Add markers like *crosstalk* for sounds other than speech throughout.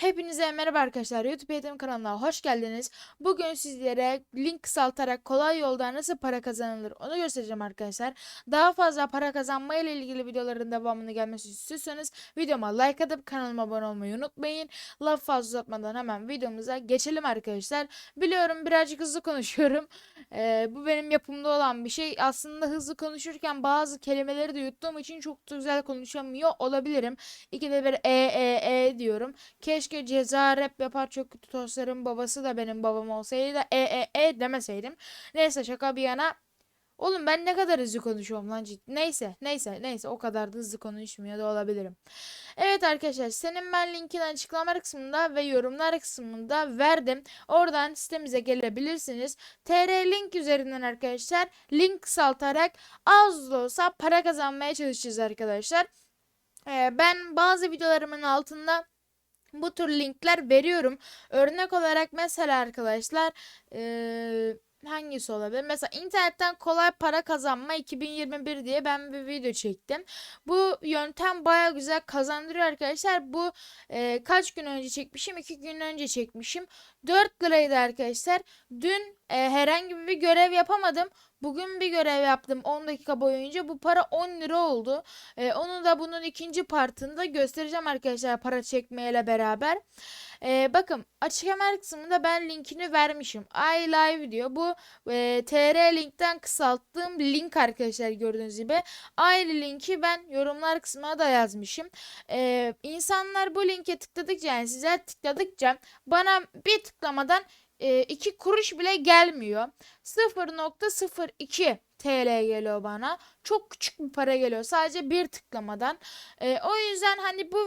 Hepinize merhaba arkadaşlar. YouTube Eğitim kanalına hoş geldiniz. Bugün sizlere link kısaltarak kolay yoldan nasıl para kazanılır onu göstereceğim arkadaşlar. Daha fazla para kazanma ile ilgili videoların devamını gelmesi istiyorsanız videoma like atıp kanalıma abone olmayı unutmayın. Laf fazla uzatmadan hemen videomuza geçelim arkadaşlar. Biliyorum birazcık hızlı konuşuyorum. *laughs* Ee, bu benim yapımda olan bir şey. Aslında hızlı konuşurken bazı kelimeleri de yuttuğum için çok da güzel konuşamıyor olabilirim. İkide bir e e e diyorum. Keşke ceza rap yapar çok kötü tostların babası da benim babam olsaydı da e e e demeseydim. Neyse şaka bir yana. Oğlum ben ne kadar hızlı konuşuyorum lan ciddi. Neyse neyse neyse o kadar da hızlı konuşmuyor da olabilirim. Evet arkadaşlar senin ben linkini açıklama kısmında ve yorumlar kısmında verdim. Oradan sitemize gelebilirsiniz. TR link üzerinden arkadaşlar link kısaltarak az da olsa para kazanmaya çalışacağız arkadaşlar. Ee, ben bazı videolarımın altında bu tür linkler veriyorum. Örnek olarak mesela arkadaşlar eee, hangisi olabilir? Mesela internetten kolay para kazanma 2021 diye ben bir video çektim. Bu yöntem baya güzel kazandırıyor arkadaşlar. Bu eee, kaç gün önce çekmişim? 2 gün önce çekmişim. 4 liraydı arkadaşlar. Dün eee, herhangi bir görev yapamadım. Bugün bir görev yaptım 10 dakika boyunca. Bu para 10 lira oldu. Ee, onu da bunun ikinci partında göstereceğim arkadaşlar para çekmeyle beraber. Ee, bakın açıklama kısmında ben linkini vermişim. I live diyor. Bu e, TR linkten kısalttığım link arkadaşlar gördüğünüz gibi. Aynı linki ben yorumlar kısmına da yazmışım. Ee, insanlar bu linke tıkladıkça yani sizler tıkladıkça bana bir tıklamadan 2 kuruş bile gelmiyor. 0.02 TL geliyor bana. Çok küçük bir para geliyor sadece bir tıklamadan. E, o yüzden hani bu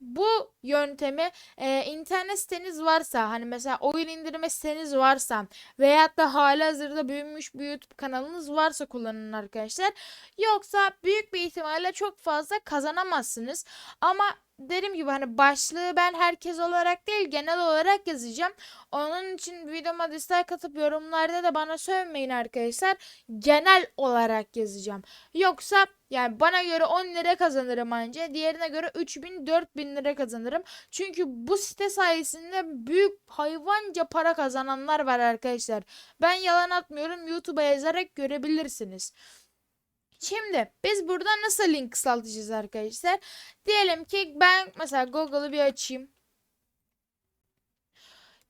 bu yöntemi e, internet siteniz varsa hani mesela oyun indirme siteniz varsa veyahut da halihazırda büyümüş bir YouTube kanalınız varsa kullanın arkadaşlar. Yoksa büyük bir ihtimalle çok fazla kazanamazsınız. Ama dediğim gibi hani başlığı ben herkes olarak değil genel olarak yazacağım. Onun için videoma dislike atıp yorumlarda da bana sövmeyin arkadaşlar. Genel olarak yazacağım. Yoksa yani bana göre 10 lira kazanırım anca. Diğerine göre 3000 4000 lira kazanırım. Çünkü bu site sayesinde büyük hayvanca para kazananlar var arkadaşlar. Ben yalan atmıyorum. YouTube'a yazarak görebilirsiniz. Şimdi biz burada nasıl link kısaltacağız arkadaşlar? Diyelim ki ben mesela Google'ı bir açayım.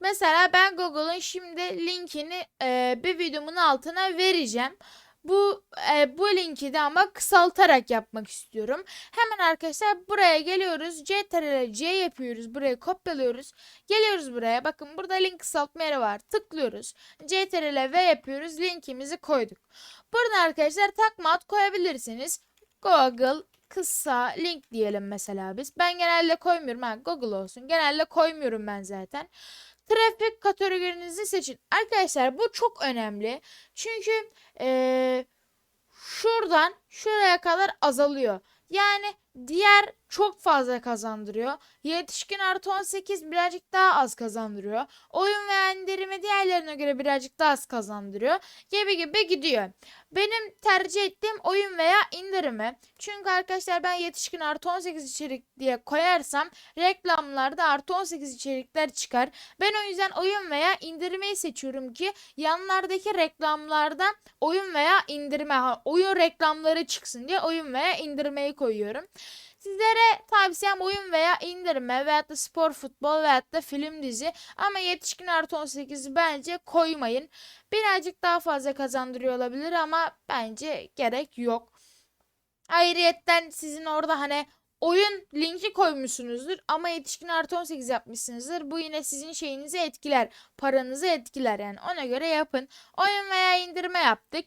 Mesela ben Google'ın şimdi linkini e, bir videomun altına vereceğim. Bu e, bu linki de ama kısaltarak yapmak istiyorum. Hemen arkadaşlar buraya geliyoruz. CTRL C yapıyoruz. Buraya kopyalıyoruz. Geliyoruz buraya. Bakın burada link kısaltma yeri var. Tıklıyoruz. CTRL V yapıyoruz. Linkimizi koyduk. Burada arkadaşlar takma ad koyabilirsiniz. Google kısa link diyelim mesela biz. Ben genelde koymuyorum. Ha, Google olsun. Genelde koymuyorum ben zaten. Trafik kategorinizi seçin. Arkadaşlar bu çok önemli. Çünkü ee, şuradan şuraya kadar azalıyor. Yani diğer çok fazla kazandırıyor. Yetişkin artı 18 birazcık daha az kazandırıyor. Oyun ve indirimi diğerlerine göre birazcık daha az kazandırıyor. Gibi gibi gidiyor. Benim tercih ettiğim oyun veya indirimi. Çünkü arkadaşlar ben yetişkin artı 18 içerik diye koyarsam reklamlarda artı 18 içerikler çıkar. Ben o yüzden oyun veya indirmeyi seçiyorum ki yanlardaki reklamlarda oyun veya indirme, oyun reklamları çıksın diye oyun veya indirmeyi koyuyorum. Sizlere tavsiyem oyun veya indirme veyahut da spor futbol veyahut da film dizi ama yetişkin artı 18'i bence koymayın. Birazcık daha fazla kazandırıyor olabilir ama bence gerek yok. Ayrıyetten sizin orada hani oyun linki koymuşsunuzdur ama yetişkin artı 18 yapmışsınızdır. Bu yine sizin şeyinizi etkiler. Paranızı etkiler yani ona göre yapın. Oyun veya indirme yaptık.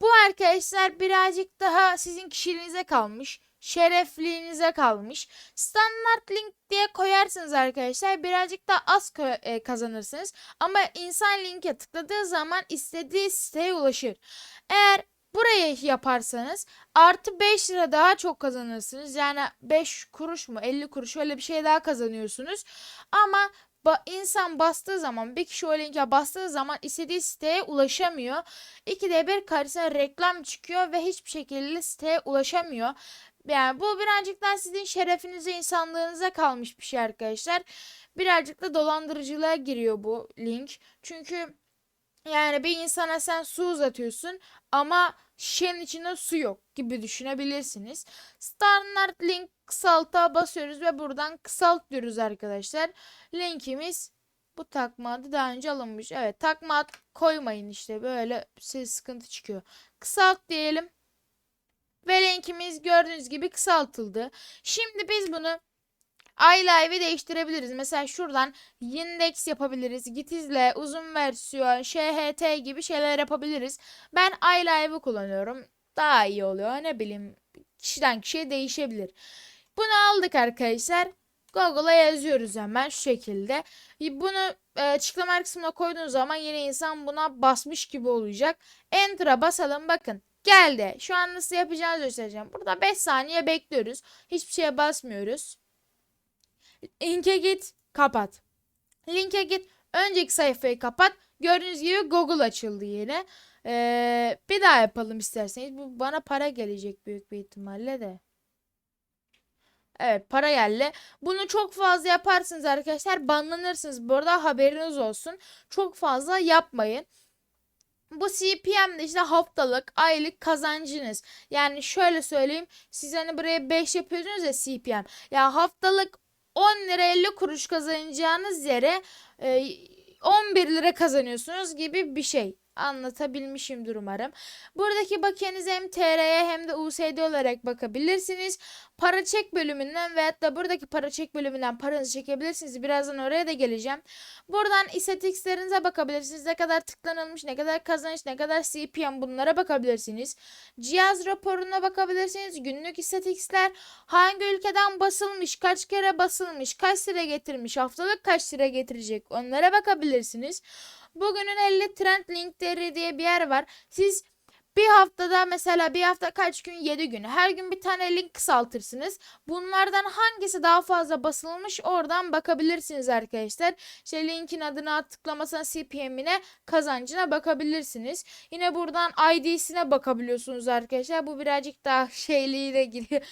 Bu arkadaşlar birazcık daha sizin kişiliğinize kalmış şerefliğinize kalmış. Standart link diye koyarsınız arkadaşlar. Birazcık daha az e, kazanırsınız. Ama insan linke tıkladığı zaman istediği siteye ulaşır. Eğer burayı yaparsanız artı 5 lira daha çok kazanırsınız. Yani 5 kuruş mu 50 kuruş öyle bir şey daha kazanıyorsunuz. Ama ba insan bastığı zaman bir kişi o linke bastığı zaman istediği siteye ulaşamıyor. İkide bir karşısına reklam çıkıyor ve hiçbir şekilde siteye ulaşamıyor. Yani bu birazcık daha sizin şerefinize, insanlığınıza kalmış bir şey arkadaşlar. Birazcık da dolandırıcılığa giriyor bu link. Çünkü yani bir insana sen su uzatıyorsun ama şişenin içinde su yok gibi düşünebilirsiniz. Standart link kısalta basıyoruz ve buradan kısalt diyoruz arkadaşlar. Linkimiz bu takma adı daha önce alınmış. Evet takma ad koymayın işte böyle size sıkıntı çıkıyor. Kısalt diyelim. Ve linkimiz gördüğünüz gibi kısaltıldı. Şimdi biz bunu iLive'i değiştirebiliriz. Mesela şuradan Yandex yapabiliriz. Gitizle uzun versiyon, SHT gibi şeyler yapabiliriz. Ben iLive'ı kullanıyorum. Daha iyi oluyor. Ne bileyim kişiden kişiye değişebilir. Bunu aldık arkadaşlar. Google'a yazıyoruz hemen şu şekilde. Bunu e, açıklama kısmına koyduğunuz zaman yine insan buna basmış gibi olacak. Enter'a basalım bakın. Geldi. Şu an nasıl yapacağınızı göstereceğim. Burada 5 saniye bekliyoruz. Hiçbir şeye basmıyoruz. Linke git, kapat. Linke git, önceki sayfayı kapat. Gördüğünüz gibi Google açıldı yine. Ee, bir daha yapalım isterseniz. Bu bana para gelecek büyük bir ihtimalle de. Evet para geldi. Bunu çok fazla yaparsınız arkadaşlar. Banlanırsınız. Bu arada haberiniz olsun. Çok fazla yapmayın. Bu CPM de işte haftalık, aylık kazancınız. Yani şöyle söyleyeyim. Siz hani buraya 5 yapıyorsunuz ya CPM. Ya haftalık 10 lira 50 kuruş kazanacağınız yere e, 11 lira kazanıyorsunuz gibi bir şey anlatabilmişimdir umarım. Buradaki bakiyenize hem TR'ye hem de USD olarak bakabilirsiniz. Para çek bölümünden veyahut da buradaki para çek bölümünden paranızı çekebilirsiniz. Birazdan oraya da geleceğim. Buradan istatistikslerinize bakabilirsiniz. Ne kadar tıklanılmış, ne kadar kazanç, ne kadar CPM bunlara bakabilirsiniz. Cihaz raporuna bakabilirsiniz. Günlük istatistikler hangi ülkeden basılmış, kaç kere basılmış, kaç lira getirmiş, haftalık kaç lira getirecek onlara bakabilirsiniz. Bugünün 50 trend linkleri diye bir yer var. Siz bir haftada mesela bir hafta kaç gün 7 gün her gün bir tane link kısaltırsınız. Bunlardan hangisi daha fazla basılmış oradan bakabilirsiniz arkadaşlar. İşte linkin adına tıklamasına CPM'ine kazancına bakabilirsiniz. Yine buradan ID'sine bakabiliyorsunuz arkadaşlar. Bu birazcık daha *laughs* şeyliğine giriyor.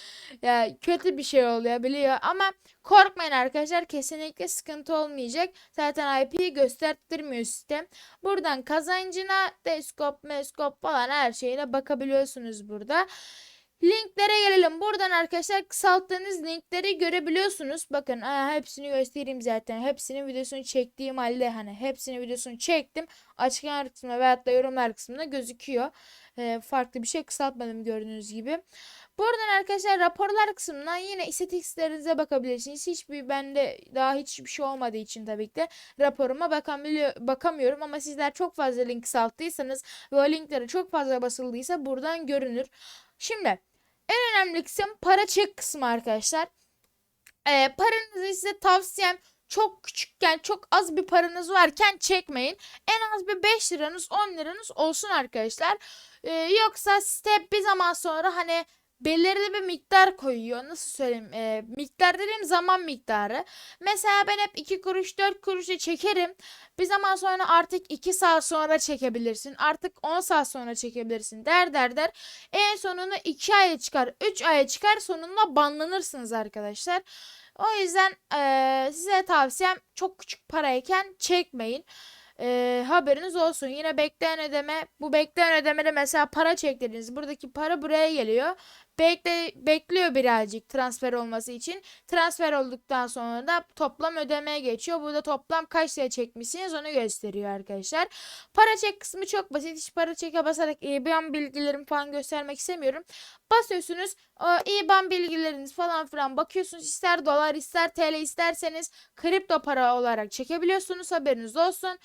ya yani kötü bir şey oluyor biliyor ama Korkmayın arkadaşlar kesinlikle sıkıntı olmayacak. Zaten IP'yi göstertirmiyor sistem. Buradan kazancına deskop, meskop falan her şeyine bakabiliyorsunuz burada. Linklere gelelim. Buradan arkadaşlar kısalttığınız linkleri görebiliyorsunuz. Bakın aa, hepsini göstereyim zaten. Hepsinin videosunu çektiğim halde hani hepsinin videosunu çektim. Açıklama kısmında veyahut da yorumlar kısmında gözüküyor. Ee, farklı bir şey kısaltmadım gördüğünüz gibi. Buradan arkadaşlar raporlar kısmından yine istatistiklerinize bakabilirsiniz. Hiçbir bende daha hiçbir şey olmadığı için tabii ki de raporuma bakamıyor, bakamıyorum ama sizler çok fazla link kısalttıysanız ve o linklere çok fazla basıldıysa buradan görünür. Şimdi en önemli kısım para çek kısmı arkadaşlar. Ee, paranızı size tavsiyem çok küçükken çok az bir paranız varken çekmeyin. En az bir 5 liranız 10 liranız olsun arkadaşlar. Ee, yoksa site bir zaman sonra hani belirli bir miktar koyuyor. Nasıl söyleyeyim? E, miktar dediğim zaman miktarı. Mesela ben hep 2 kuruş 4 kuruşa çekerim. Bir zaman sonra artık 2 saat sonra çekebilirsin. Artık 10 saat sonra çekebilirsin der der der. En sonunda 2 aya çıkar 3 aya çıkar sonunda banlanırsınız arkadaşlar. O yüzden e, size tavsiyem çok küçük parayken çekmeyin e, haberiniz olsun. Yine bekleyen ödeme bu bekleyen ödemede mesela para çektirdiniz. Buradaki para buraya geliyor. Bekle, bekliyor birazcık transfer olması için. Transfer olduktan sonra da toplam ödemeye geçiyor. Burada toplam kaç lira çekmişsiniz onu gösteriyor arkadaşlar. Para çek kısmı çok basit. Hiç para çeke basarak IBAN bilgilerimi falan göstermek istemiyorum. Basıyorsunuz IBAN bilgileriniz falan filan bakıyorsunuz. ister dolar ister TL isterseniz kripto para olarak çekebiliyorsunuz. Haberiniz olsun.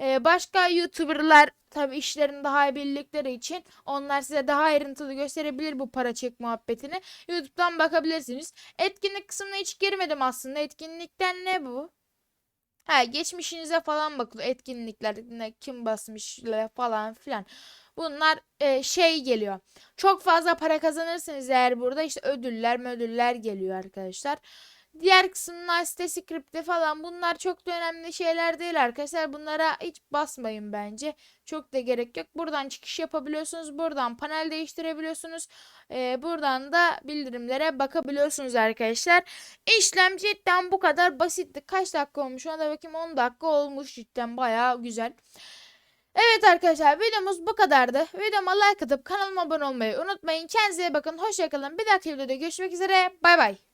Ee, başka YouTuber'lar tabi işlerini daha iyi bildikleri için onlar size daha ayrıntılı gösterebilir bu para çek muhabbetini. YouTube'dan bakabilirsiniz. Etkinlik kısmına hiç girmedim aslında. Etkinlikten ne bu? Ha geçmişinize falan bakılıyor. Etkinlikler ne kim basmış falan filan. Bunlar e, şey geliyor. Çok fazla para kazanırsınız eğer burada işte ödüller ödüller geliyor arkadaşlar. Diğer kısımlar site script'i falan bunlar çok da önemli şeyler değil arkadaşlar. Bunlara hiç basmayın bence. Çok da gerek yok. Buradan çıkış yapabiliyorsunuz. Buradan panel değiştirebiliyorsunuz. Ee, buradan da bildirimlere bakabiliyorsunuz arkadaşlar. İşlem cidden bu kadar basitti. Kaç dakika olmuş ona da bakayım 10 dakika olmuş cidden bayağı güzel. Evet arkadaşlar videomuz bu kadardı. Videoma like atıp kanalıma abone olmayı unutmayın. Kendinize bakın. Hoşçakalın. Bir dahaki videoda görüşmek üzere. Bay bay.